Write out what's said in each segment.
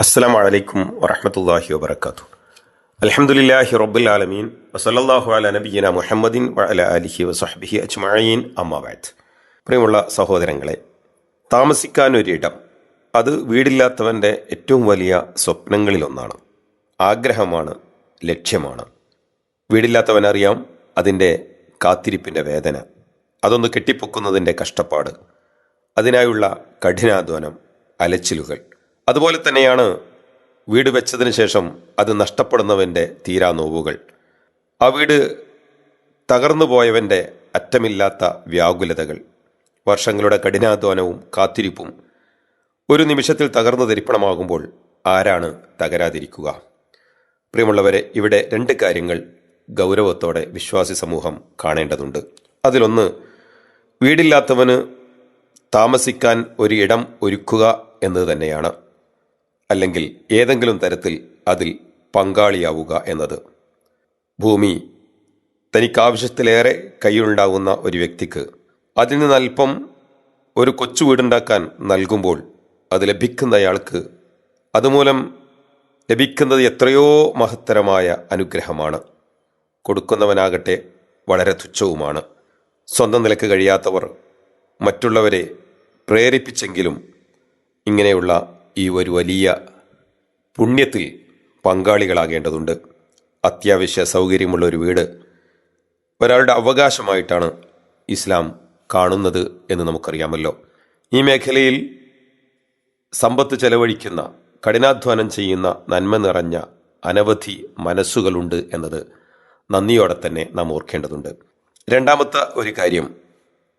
അസ്സാം വലൈക്കും വറഹമത്തല്ലാഹി വബർക്കാത്തു അലഹമുല്ലാഹി റബ്ബുൽ ആലമീൻ. വസല്ലാഹു അല നബീന മുഹമ്മദിൻ വഅല അലിഹി വസഹബിഹി അജ്മഈൻ. അമ്മാബാത്ത് പ്രിയമുള്ള സഹോദരങ്ങളെ താമസിക്കാൻ ഒരിടം അത് വീടില്ലാത്തവന്റെ ഏറ്റവും വലിയ സ്വപ്നങ്ങളിലൊന്നാണ്. ആഗ്രഹമാണ് ലക്ഷ്യമാണ്. വീടില്ലാത്തവനറിയാം അതിന്റെ കാത്തിരിപ്പിന്റെ വേദന. അതൊന്ന് കെട്ടിപ്പൊക്കുന്നതിന്റെ കഷ്ടപ്പാട്. അതിനായുള്ള കഠിനാധ്വാനം അലച്ചിലുകൾ. അതുപോലെ തന്നെയാണ് വീട് വെച്ചതിന് ശേഷം അത് നഷ്ടപ്പെടുന്നവന്റെ തീരാ നോവുകൾ. ആ വീട് തകർന്നു പോയവന്റെ അറ്റമില്ലാത്ത വ്യാകുലതകൾ വർഷങ്ങളുടെ കഠിനാധ്വാനവും കാത്തിരിപ്പും ഒരു നിമിഷത്തിൽ തകർന്നു തരിപ്പണമാകുമ്പോൾ ആരാണ് തകരാതിരിക്കുക? പ്രിയമുള്ളവരെ ഇവിടെ രണ്ട് കാര്യങ്ങൾ ഗൗരവത്തോടെ വിശ്വാസി സമൂഹം കാണേണ്ടതുണ്ട്. അതിലൊന്ന് വീടില്ലാത്തവന് താമസിക്കാൻ ഒരു ഇടം ഒരുക്കുക എന്നത് തന്നെയാണ്. അല്ലെങ്കിൽ ഏതെങ്കിലും തരത്തിൽ അതിൽ പങ്കാളിയാവുക എന്നത്. ഭൂമി തനിക്കാവശ്യത്തിലേറെ കൈയുണ്ടാവുന്ന ഒരു വ്യക്തിക്ക് അതിൽ നിന്ന് അല്പം ഒരു കൊച്ചു വീടുണ്ടാക്കാൻ നൽകുമ്പോൾ അത് ലഭിക്കുന്നയാൾക്ക് അതുമൂലം ലഭിക്കുന്നത് എത്രയോ മഹത്തരമായ അനുഗ്രഹമാണ്. കൊടുക്കുന്നവനാകട്ടെ വളരെ തുച്ഛവുമാണ്. സ്വന്തം നിലയ്ക്ക് കഴിയാത്തവർ മറ്റുള്ളവരെ പ്രേരിപ്പിച്ചെങ്കിലും ഇങ്ങനെയുള്ള ഈ ഒരു വലിയ പുണ്യത്തിൽ പങ്കാളികളാകേണ്ടതുണ്ട്. അത്യാവശ്യ സൗകര്യമുള്ള ഒരു വീട് ഒരാളുടെ അവകാശമായിട്ടാണ് ഇസ്ലാം കാണുന്നത് എന്ന് നമുക്കറിയാമല്ലോ. ഈ മേഖലയിൽ സമ്പത്ത് ചെലവഴിക്കുന്ന കഠിനാധ്വാനം ചെയ്യുന്ന നന്മ നിറഞ്ഞ അനവധി മനസ്സുകളുണ്ട് എന്നത് നന്ദിയോടെ തന്നെ നാം ഓർക്കേണ്ടതുണ്ട്. രണ്ടാമത്തെ ഒരു കാര്യം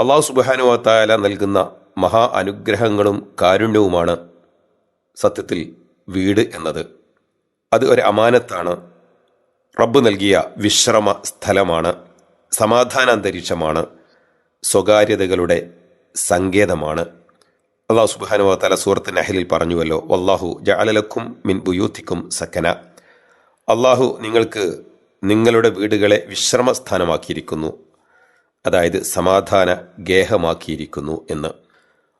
അള്ളാഹു സുബാനുവത്തായാല നൽകുന്ന മഹാ അനുഗ്രഹങ്ങളും കാരുണ്യവുമാണ് സത്യത്തിൽ വീട് എന്നത്. അത് ഒരു അമാനത്താണ്. റബ്ബ് നൽകിയ വിശ്രമ സ്ഥലമാണ്. സമാധാന അന്തരീക്ഷമാണ്. സ്വകാര്യതകളുടെ സങ്കേതമാണ്. അള്ളാഹു സുബാനു തല സൂറത്ത് നഹലിൽ പറഞ്ഞുവല്ലോ വല്ലാഹു ജാലലക്കും മിൻ ബുയൂത്തിക്കും സക്കന. അള്ളാഹു നിങ്ങൾക്ക് നിങ്ങളുടെ വീടുകളെ വിശ്രമ സ്ഥാനമാക്കിയിരിക്കുന്നു അതായത് സമാധാന ഗേഹമാക്കിയിരിക്കുന്നു എന്ന്.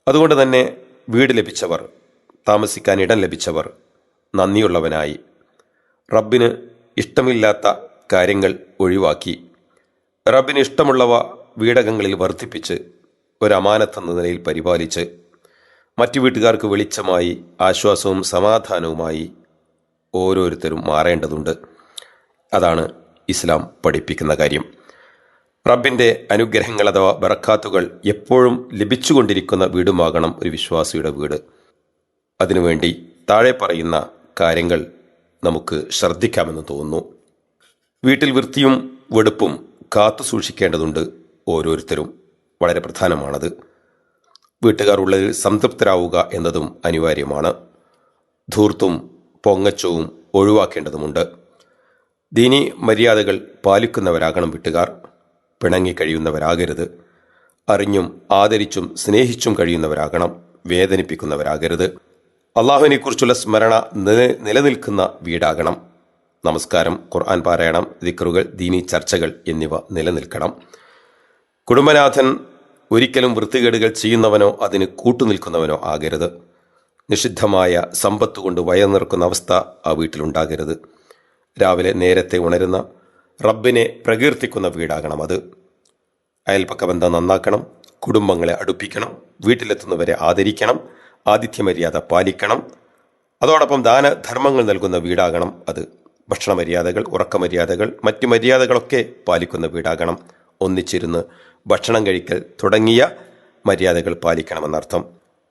അതുകൊണ്ട് തന്നെ വീട് ലഭിച്ചവർ താമസിക്കാൻ ഇടം ലഭിച്ചവർ നന്ദിയുള്ളവനായി. റബ്ബിന് ഇഷ്ടമില്ലാത്ത കാര്യങ്ങൾ ഒഴിവാക്കി. റബ്ബിന് ഇഷ്ടമുള്ളവ വീടകങ്ങളിൽ വർദ്ധിപ്പിച്ച് ഒരമാനത്തെന്ന നിലയിൽ പരിപാലിച്ച് മറ്റു വീട്ടുകാർക്ക് വെളിച്ചമായി ആശ്വാസവും സമാധാനവുമായി ഓരോരുത്തരും മാറേണ്ടതുണ്ട്. അതാണ് ഇസ്ലാം പഠിപ്പിക്കുന്ന കാര്യം. റബ്ബിന്റെ അനുഗ്രഹങ്ങൾ അഥവാ ബറക്കാത്തുകൾ എപ്പോഴും ലഭിച്ചുകൊണ്ടിരിക്കുന്ന വീടുമാകണം ഒരു വിശ്വാസിയുടെ വീട്. അതിനുവേണ്ടി താഴെ പറയുന്ന കാര്യങ്ങൾ നമുക്ക് ശ്രദ്ധിക്കാമെന്ന് തോന്നുന്നു. വീട്ടിൽ വൃത്തിയും വെടുപ്പും കാത്തു സൂക്ഷിക്കേണ്ടതുണ്ട് ഓരോരുത്തരും. വളരെ പ്രധാനമാണത്. വീട്ടുകാർ ഉള്ളതിൽ സംതൃപ്തരാവുക എന്നതും അനിവാര്യമാണ്. ധൂർത്തും പൊങ്ങച്ചവും ഒഴിവാക്കേണ്ടതുമുണ്ട്. ദീനി മര്യാദകൾ പാലിക്കുന്നവരാകണം വീട്ടുകാർ. പിണങ്ങിക്കഴിയുന്നവരാകരുത് അറിഞ്ഞും ആദരിച്ചും സ്നേഹിച്ചും കഴിയുന്നവരാകണം വേദനിപ്പിക്കുന്നവരാകരുത്. അള്ളാഹുവിനെക്കുറിച്ചുള്ള സ്മരണ നിലനിൽക്കുന്ന വീടാകണം. നമസ്കാരം ഖുർആൻ പാരായണം ദിക്റുകൾ ദീനി ചർച്ചകൾ എന്നിവ നിലനിൽക്കണം. കുടുംബനാഥൻ ഒരിക്കലും വൃത്തികേടുകൾ ചെയ്യുന്നവനോ അതിന് കൂട്ടുനിൽക്കുന്നവനോ ആകരുത്. നിഷിദ്ധമായ സമ്പത്ത് കൊണ്ട് വയർന്നിറക്കുന്ന അവസ്ഥ ആ വീട്ടിലുണ്ടാകരുത്. രാവിലെ നേരത്തെ ഉണരുന്ന റബ്ബിനെ പ്രകീർത്തിക്കുന്ന വീടാകണം അത്. അയൽപക്ക ബന്ധം നന്നാക്കണം കുടുംബങ്ങളെ അടുപ്പിക്കണം വീട്ടിലെത്തുന്നവരെ ആദരിക്കണം ആതിഥ്യമര്യാദ പാലിക്കണം. അതോടൊപ്പം ദാനധർമ്മങ്ങൾ നൽകുന്ന വീടാകണം അത്. ഭക്ഷണമര്യാദകൾ ഉറക്കമര്യാദകൾ മറ്റു മര്യാദകളൊക്കെ പാലിക്കുന്ന വീടാകണം. ഒന്നിച്ചിരുന്ന് ഭക്ഷണം കഴിക്കൽ തുടങ്ങിയ മര്യാദകൾ പാലിക്കണമെന്നർത്ഥം.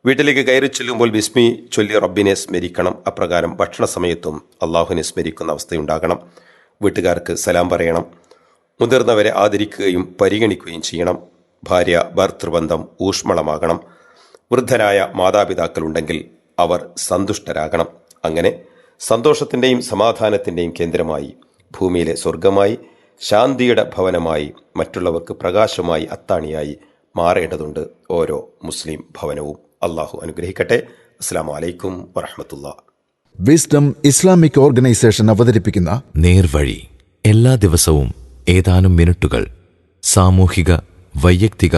വീട്ടിലേക്ക് കയറി ചെല്ലുമ്പോൾ ബിസ്മി ചൊല്ലി റബ്ബിനെ സ്മരിക്കണം. അപ്രകാരം ഭക്ഷണ സമയത്തും അള്ളാഹുവിനെ സ്മരിക്കുന്ന അവസ്ഥയുണ്ടാകണം. വീട്ടുകാർക്ക് സലാം പറയണം. മുതിർന്നവരെ ആദരിക്കുകയും പരിഗണിക്കുകയും ചെയ്യണം. ഭാര്യ ഭർത്തൃബന്ധം ഊഷ്മളമാകണം. വൃദ്ധരായ മാതാപിതാക്കളുണ്ടെങ്കിൽ അവർ സന്തുഷ്ടരാകണം. അങ്ങനെ സന്തോഷത്തിന്റെയും സമാധാനത്തിന്റെയും കേന്ദ്രമായി ഭൂമിയിലെ സ്വർഗമായി ശാന്തിയുടെ ഭവനമായി മറ്റുള്ളവർക്ക് പ്രകാശമായി അത്താണിയായി മാറേണ്ടതുണ്ട് ഓരോ മുസ്ലിം ഭവനവും. അള്ളാഹു അനുഗ്രഹിക്കട്ടെ. അസ്സാം വലൈക്കും വറഹമത്തുള്ള വിസ്ഡം ഇസ്ലാമിക് ഓർഗനൈസേഷൻ അവതരിപ്പിക്കുന്ന നേർവഴി എല്ലാ ദിവസവും ഏതാനും മിനിറ്റുകൾ സാമൂഹിക വൈയക്തിക